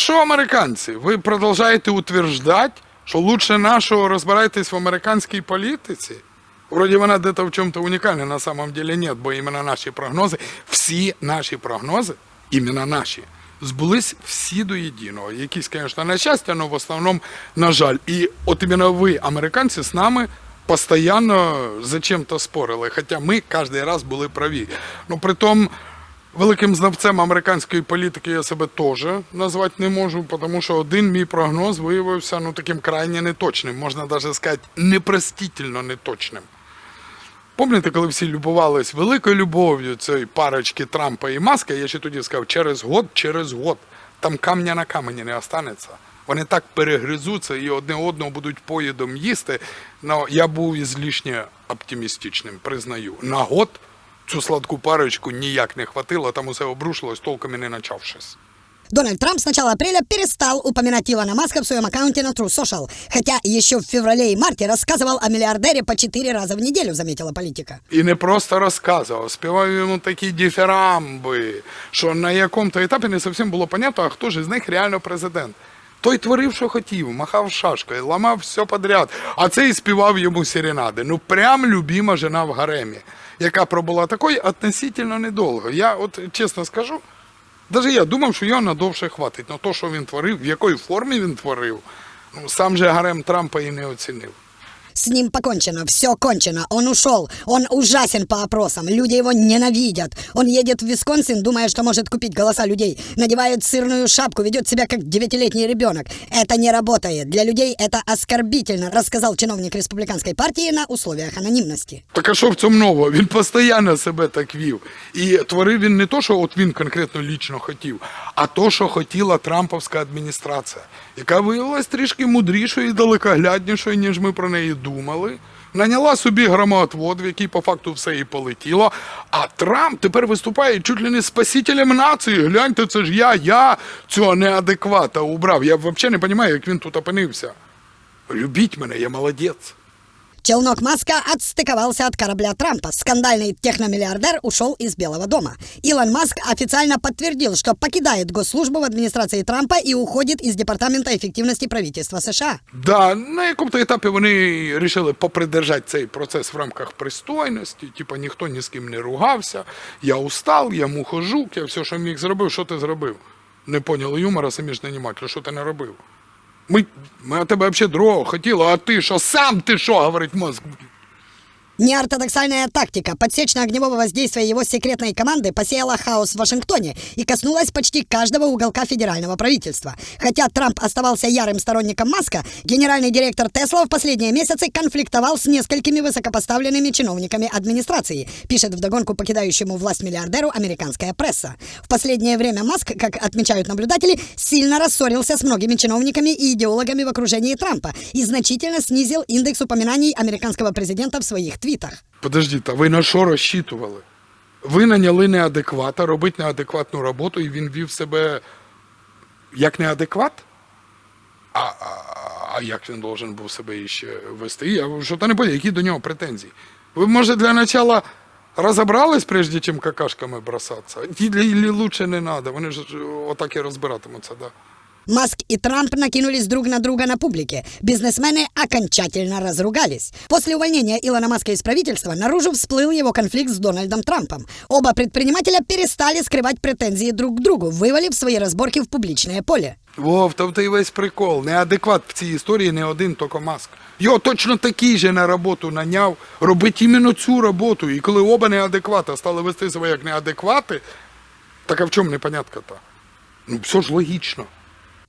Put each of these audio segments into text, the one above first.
що американці? Ви продовжуєте утверждати, що лучше нашого розбирайтесь в американській політиці? Вроде вона где-то в чому-то унікальна, на самом деле нет, бо іменно наші прогнози, всі наші прогнози, іменно наші, збулись всі до єдиного. Якісь, звісно, на щастя, але в основному, на жаль. І от іменно ви, американці, з нами постійно за чим-то спорили, хоча ми кожен раз були праві. Ну, при тому, Великим знавцем американської політики я себе теж назвати не можу, тому що один мій прогноз виявився ну таким крайне неточним, можна навіть сказати, непростительно неточним. Пам'ятаєте, коли всі любувались великою любов'ю цієї парочки Трампа і Маска, я ще тоді сказав, через год, через год, там камня на камені не останеться. Вони так перегризуться і одне одного будуть поїдом їсти. Ну, я був ізлишньо оптимістичним, признаю. На год цю сладку парочку ніяк не хватило, там усе обрушилось, толком і не начавшись. Дональд Трамп с начала апреля перестал упоминать Илона Маска в своем аккаунте на True Social, хотя еще в феврале и марте рассказывал о миллиардере по четыре раза в неделю, заметила политика. І не просто розказував, співав йому такі діферамби, що на якому-то етапі не зовсім було понятно, а хто ж із них реально президент. Той творив, що хотів, махав шашкою, ламав все подряд, а цей співав йому серенади. Ну, прям любима жена в гаремі, яка пробула такою относительно недовго. Я от чесно скажу, навіть я думав, що його надовше хватить. Но то, що він творив, в якої формі він творив, ну, сам же гарем Трампа і не оцінив. С ним покончено, все кончено, он ушел, он ужасен по опросам, люди его ненавидят. Он едет в Висконсин, думая, что может купить голоса людей, надевает сырную шапку, ведет себя как девятилетний ребенок. Это не работает, для людей это оскорбительно, рассказал чиновник республиканской партии на условиях анонимности. Так а що в цьому нового? Він постійно себе так вів. І творив він не то, що от він конкретно лічно хотів, а то, що хотіла Трамповська адміністрація, яка виявилась трішки мудрішою і далекогляднішою, ніж ми про неї думали. Наняла собі громоотвод, в який по факту все і полетіло. А Трамп тепер виступає чуть ли не спасителем нації. Гляньте, це ж я, я цього неадеквата убрав. Я взагалі не розумію, як він тут опинився. Любіть мене, я молодець. Челнок Маска отстыковался от корабля Трампа. Скандальный техномиллиардер ушел из Белого дома. Илон Маск официально подтвердил, что покидает госслужбу в администрации Трампа и уходит из Департамента эффективности правительства США. Да, на якому-то етапі вони вирішили попридержати цей процес в рамках пристойності. Типа ніхто ні з ким не ругався. Я устал, я мухожук, я все, що міг зробив. Що ти зробив? Не поняли юмора, самі ж нанімателю, що ти не робив? Ми, ми тебе взагалі другого хотіли, а ти що, сам ти що, говорить мозг. Неортодоксальная тактика подсечно-огневого воздействия его секретной команды посеяла хаос в Вашингтоне и коснулась почти каждого уголка федерального правительства. Хотя Трамп оставался ярым сторонником Маска, генеральный директор Тесла в последние месяцы конфликтовал с несколькими высокопоставленными чиновниками администрации, пишет вдогонку покидающему власть миллиардеру американская пресса. В последнее время Маск, как отмечают наблюдатели, сильно рассорился с многими чиновниками и идеологами в окружении Трампа и значительно снизил индекс упоминаний американского президента в своих твитах. Подождіть, а ви на що розчитували? Ви наняли неадеквата, робити неадекватну роботу, і він вів себе як неадекват? А, а, а як він должен був себе іще вести? Я що то не понял, які до нього претензії? Ви, може, для начала розібрались, прежде чим какашками бросатися? Или лучше не треба, вони ж отак і розбиратимуться, да. Маск и Трамп накинулись друг на друга на публике. Бизнесмены окончательно разругались. После увольнения Илона Маска из правительства наружу всплыл его конфликт с Дональдом Трампом. Оба предпринимателя перестали скрывать претензии друг к другу, вывалив свои разборки в публичное поле. Вов, тобто і весь прикол. Неадекват в цій історії не один, тільки маск. Його точно такий же на роботу наняв, робить іменно цю роботу. І коли оба неадеквата стали вести себе як неадеквати, так а в чому непонятка-то? Ну, все ж логічно.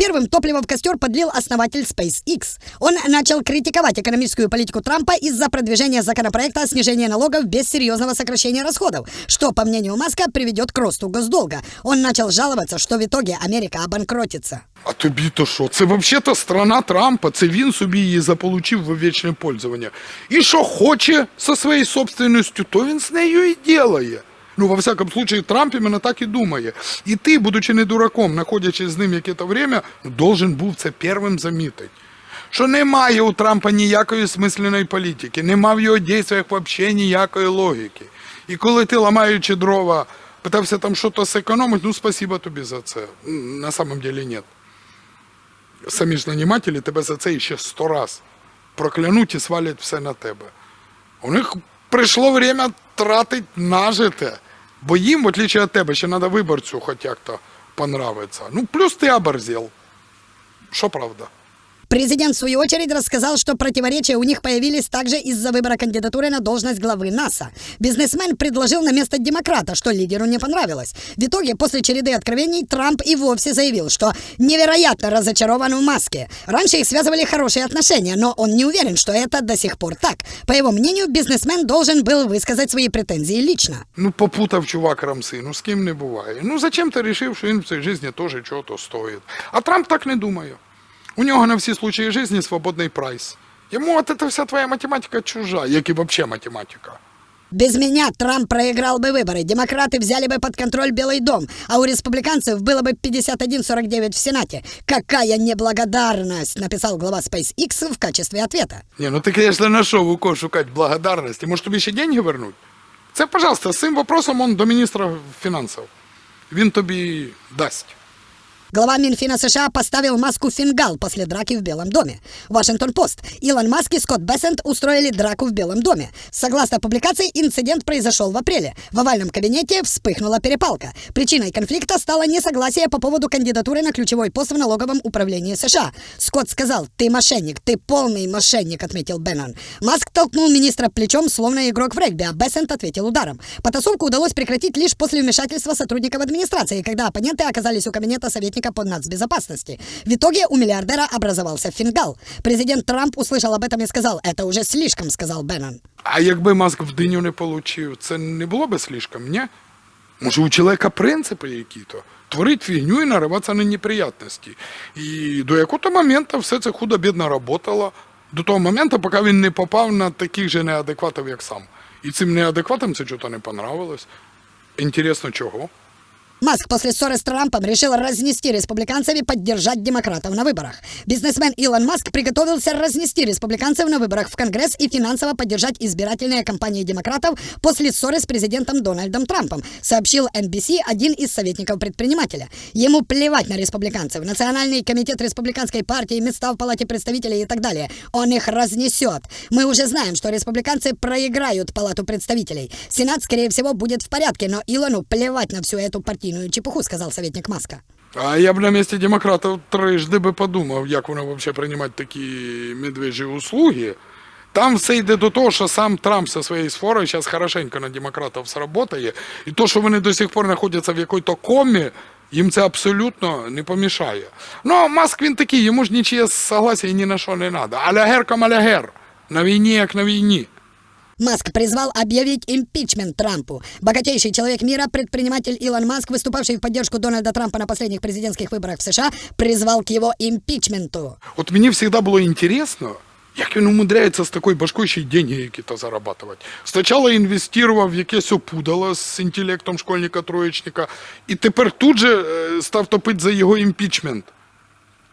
Первым топливо в костер подлил основатель SpaceX. Он начал критиковать экономическую политику Трампа из-за продвижения законопроекта о снижении налогов без серьезного сокращения расходов, что, по мнению Маска, приведет к росту госдолга. Он начал жаловаться, что в итоге Америка обанкротится. А тобі то що? Це взагалі-то страна Трампа, це він собі її заполучив в вічне пользування. І що хоче зі своєю собственністю, то він з нею і ділає. Ну, во всякому случае, Трамп іменно так і думає. І ти, будучи не дураком, знаходячись з ним яке-то время, должен був це первим замітити. Що немає у Трампа ніякої смисленої політики, нема в його дійствах взагалі ніякої логіки. І коли ти, ламаючи дрова, питався там щось зекономити, ну спасибо тобі за це. На самом деле нет. самі ж нанімателі тебе за це ще сто раз проклянуть і свалять все на тебе. У них прийшло время тратить нажите, бо їм, в отличие від тебе, ще треба виборцю хоч як-то понравиться. Ну, плюс ти оборзел. Що правда? Президент, в свою очередь, рассказал, что противоречия у них появились также из-за выбора кандидатуры на должность главы НАСА. Бизнесмен предложил на место демократа, что лидеру не понравилось. В итоге, после череды откровений, Трамп и вовсе заявил, что невероятно разочарован в Маске. Раньше их связывали хорошие отношения, но он не уверен, что это до сих пор так. По его мнению, бизнесмен должен был высказать свои претензии лично. Ну, попутав чувак рамси, ну з ким не буває. Ну зачем ти вирішив, що він в цій житті теж чого-то стоїть? А Трамп так не думає. У нього на всі случаї житті свободний прайс. Йому от эта вся твоя математика чужа, як і взагалі математика. Без меня Трамп проиграл бы выборы, демократы взяли бы под контроль Белый дом, а у республиканцев было бы 51-49 в Сенате. Какая неблагодарность, написал глава SpaceX в качестве ответа. Ні, ну ти, конечно, знайшов у кого шукати благодарності. Може тобі ще деньги вернуть? Це, пожалуйста, з цим вопросом он до міністра фінансів. Він тобі дасть. Глава Минфина США поставил маску фингал после драки в Белом доме. Вашингтон-Пост. Илон Маск и Скотт Бессент устроили драку в Белом доме. Согласно публикации, инцидент произошел в апреле. В овальном кабинете вспыхнула перепалка. Причиной конфликта стало несогласие по поводу кандидатуры на ключевой пост в налоговом управлении США. Скотт сказал, ты мошенник, ты полный мошенник, отметил Беннон. Маск толкнул министра плечом, словно игрок в регби, а Бессент ответил ударом. Потасовку удалось прекратить лишь после вмешательства сотрудников администрации, когда оппоненты оказались у кабинета советника по нацбезопасности. В итоге у миллиардера образовался фингал. Президент Трамп услышал об этом и сказал, это уже слишком, сказал Беннон. А якби Маск в диню не получив, це не було би слишком, ні? Може, у чоловіка принципи які-то? Творить фігню і нариватися на неприятності. І до якого-то моменту все це худо-бідно работало. До того моменту, поки він не попав на таких же неадекватів, як сам. І цим неадекватам це чого-то не понравилось. Інтересно, чого? Маск после ссоры с Трампом решил разнести республиканцев и поддержать демократов на выборах. Бизнесмен Илон Маск приготовился разнести республиканцев на выборах в Конгресс и финансово поддержать избирательные кампании демократов после ссоры с президентом Дональдом Трампом, сообщил NBC один из советников предпринимателя. Ему плевать на республиканцев, Национальный комитет республиканской партии, места в Палате представителей и так далее. Он их разнесет. Мы уже знаем, что республиканцы проиграют Палату представителей. Сенат, скорее всего, будет в порядке, но Илону плевать на всю эту партийную чепуху, сказал советник Маска. А я б на місці демократів трижди би подумав, як вони взагалі приймають такі медвежі услуги. Там все йде до того, що сам Трамп зі своєю сфорою зараз хорошенько на демократів сработає. І то, що вони до сих пор знаходяться в якій-то комі, їм це абсолютно не помішає. Ну, Маск він такий, йому ж нічиє согласия ні на що не треба. Алягер кам. На війні, як на війні. Маск призвал объявить импичмент Трампу. Богатейший человек мира, предприниматель Илон Маск, выступавший в поддержку Дональда Трампа на последних президентских выборах в США, призвал к его импичменту. От мені завжди було інтересно, як він умудряється з такою башкою ще й деньги які-то зарабатувати. Спочатку інвестував в якесь опудало з інтелектом школьника-троєчника, і тепер тут же е, став топити за його імпічмент.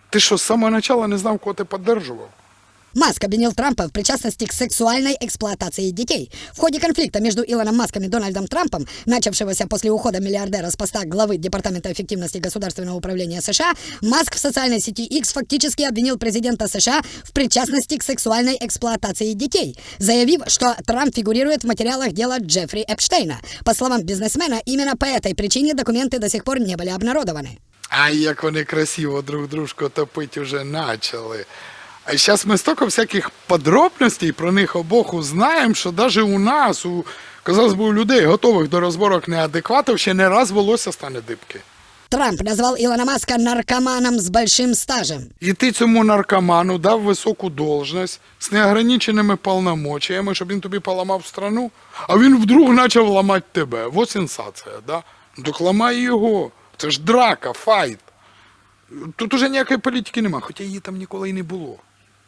Ти що, з самого початку не знав, кого ти підтримував? Маск обвинил Трампа в причастности к сексуальной эксплуатации детей. В ходе конфликта между Илоном Маском и Дональдом Трампом, начавшегося после ухода миллиардера с поста главы Департамента эффективности государственного управления США, Маск в социальной сети X фактически обвинил президента США в причастности к сексуальной эксплуатации детей, заявив, что Трамп фигурирует в материалах дела Джеффри Эпштейна. По словам бизнесмена, именно по этой причине документы до сих пор не были обнародованы. А як вони красиво друг дружку топити вже почали. А зараз ми стільки всяких подробностей про них обох узнаємо, що навіть у нас, у, казалось би, у людей, готових до розборок неадекватів, ще не раз волосся стане дибки. Трамп назвал Илона Маска наркоманом с большим стажем. І ти цьому наркоману дав високу должність з неограниченими повномочиями, щоб він тобі поламав страну, а він вдруг почав ламати тебе. Вот сенсація, да? Ну, Так ламай його. Це ж драка, файт. Тут уже ніякої політики нема, хоча її там ніколи і не було.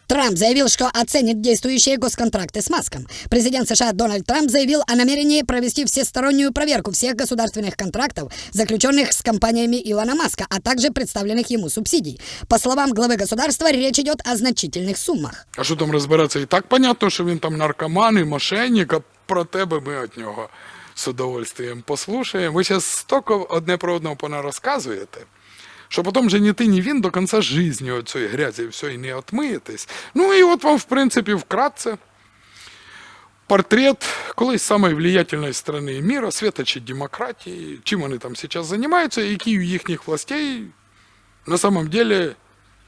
Трамп заявил, что оценит действующие госконтракты с Маском. Президент США Дональд Трамп заявил о намерении провести всестороннюю проверку всех государственных контрактов, заключенных с компаниями Илона Маска, а также представленных ему субсидий. По словам главы государства, речь идет о значительных суммах. А що там розбиратися? І так понятно, що він там наркоман і мошенник, а про тебе ми від нього з удовольствием послухаємо. Ви зараз стільки одне про одного понарозказуєте, Що потім же ні ти, ні він до кінця житті от цієї все і не отмиєтесь. Ну і от вам, в принципі, вкратце портрет колись самої влиятельної країни міра, світочі демократії, чим вони там зараз займаються, і який у їхніх властей на самом деле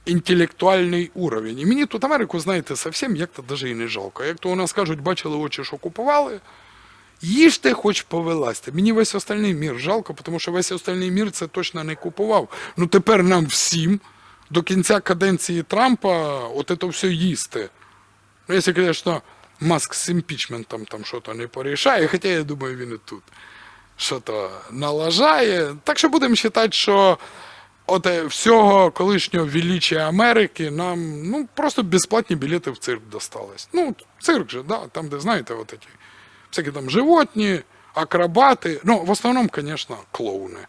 інтелектуальний уровень. І мені тут Америку, знаєте, совсем як-то даже і не жалко. Як то у нас кажуть, бачили очі, що купували, їжте хоч повилазьте. Мені весь остальний мір жалко, тому що весь остальний мір це точно не купував. Ну тепер нам всім до кінця каденції Трампа от це все їсти. Ну, якщо, звісно, Маск з імпічментом там щось не порішає, хоча я думаю, він і тут щось налажає. Так що будемо вважати, що от е, всього колишнього величия Америки нам ну, просто безплатні білети в цирк достались. Ну, цирк же, да, там, де, знаєте, от эти, всякие там животные, акробаты, ну, в основном, конечно, клоуны.